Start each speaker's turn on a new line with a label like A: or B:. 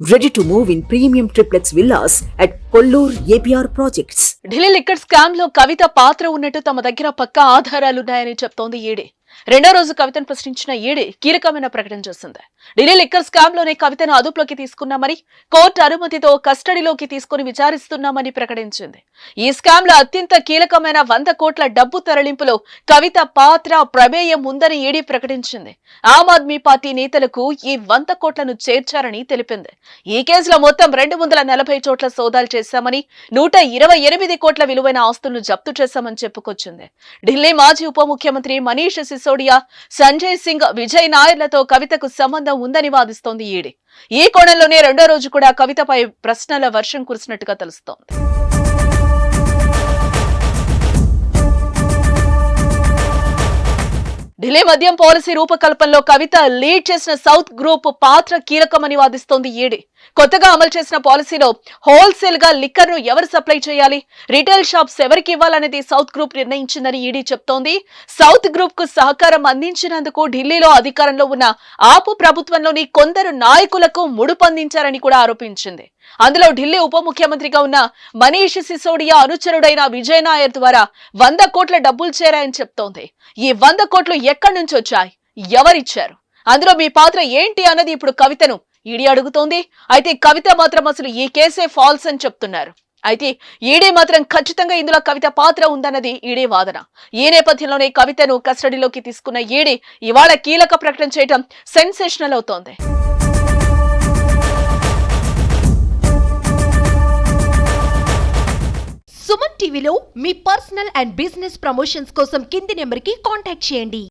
A: Ready to move in premium triplex villas at Kollur APR projects
B: Delhi liquor స్కామ్లో కవిత పాత్ర ఉన్నట్టు తమ దగ్గర పక్కా ఆధారాలున్నాయని చెప్తోంది ఈడే. రెండో రోజు కవితను ప్రశ్నించిన ఈడీ కీలకమైన ప్రకటన చేసింది. ఢిల్లీ లిక్కర్ స్కామ్లోనే కవితను అదుపులోకి తీసుకున్నామని కోర్టు అనుమతితో కస్టడీలోకి తీసుకుని విచారిస్తున్నామని ప్రకటించింది. ఈ స్కామ్లో అత్యంత కీలకమైన వంద కోట్ల డబ్బు తరలింపులో కవిత పాత్ర ప్రమేయం ఉందని ఈడీ ప్రకటించింది. ఆమ్ ఆద్మీ పార్టీ నేతలకు ఈ వంద కోట్లను చేర్చారని తెలిపింది. ఈ కేసులో మొత్తం రెండు వందల నలభై చోట్ల సోదాలు చేశామని నూట ఇరవై ఎనిమిది కోట్ల విలువైన ఆస్తులను జప్తు చేశామని చెప్పుకొచ్చింది. ఢిల్లీ మాజీ ఉప ముఖ్యమంత్రి మనీష్ సిసోడియా సంజయ్ సింగ్ విజయ్ నాయర్లతో కవితకు సంబంధం ఉందని వాదిస్తోంది ఈడీ. ఈ కోణంలోనే రెండో రోజు కూడా కవితపై ప్రశ్నల వర్షం కురిసినట్టుగా తెలుస్తోంది. ఢిల్లీ మద్యం పాలసీ రూపకల్పనలో కవిత లీడ్ చేసిన సౌత్ గ్రూప్ పాత్ర కీలకమని వాదిస్తోంది ఈడీ. కొత్తగా అమలు చేసిన పాలసీలో హోల్సేల్గా లిక్కర్ను ఎవరు సప్లై చేయాలి? రిటైల్ షాప్స్ ఎవరికి ఇవ్వాలనేది సౌత్ గ్రూప్ నిర్ణయించిందని ఈడీ చెప్తోంది. సౌత్ గ్రూప్కు సహకారం అందించినందుకు ఢిల్లీలో అధికారంలో ఉన్న ఆపు ప్రభుత్వంలోని కొందరు నాయకులకు ముడుపందించారని కూడా ఆరోపించింది. అందులో ఢిల్లీ ఉప ముఖ్యమంత్రిగా ఉన్న మనీష్ సిసోడియా అనుచరుడైన విజయ్ నాయర్ ద్వారా వంద కోట్ల డబ్బులు చేరాయని చెప్తోంది. ఈ వంద కోట్లు ఎక్కడి నుంచి వచ్చాయి? ఎవరిచ్చారు? అందులో మీ పాత్ర ఏంటి అన్నది ఇప్పుడు కవితను ఈడీ అడుగుతోంది. అయితే కవిత మాత్రం అసలు ఈ కేసే ఫాల్స్ అని చెప్తున్నారు. అయితే ఈడీ మాత్రం ఖచ్చితంగా ఇందులో కవిత పాత్ర ఉందన్నది ఈడీ వాదన. ఈ నేపథ్యంలోనే కవితను కస్టడీలోకి తీసుకున్న ఈడీ ఇవాళ కీలక ప్రకటన చేయడం సెన్సేషనల్ అవుతోంది.
C: సుమన్ టీవీలో మీ పర్సనల్ అండ్ బిజినెస్ ప్రమోషన్స్ కోసం కింది నెంబర్కి కాంటాక్ట్ చేయండి.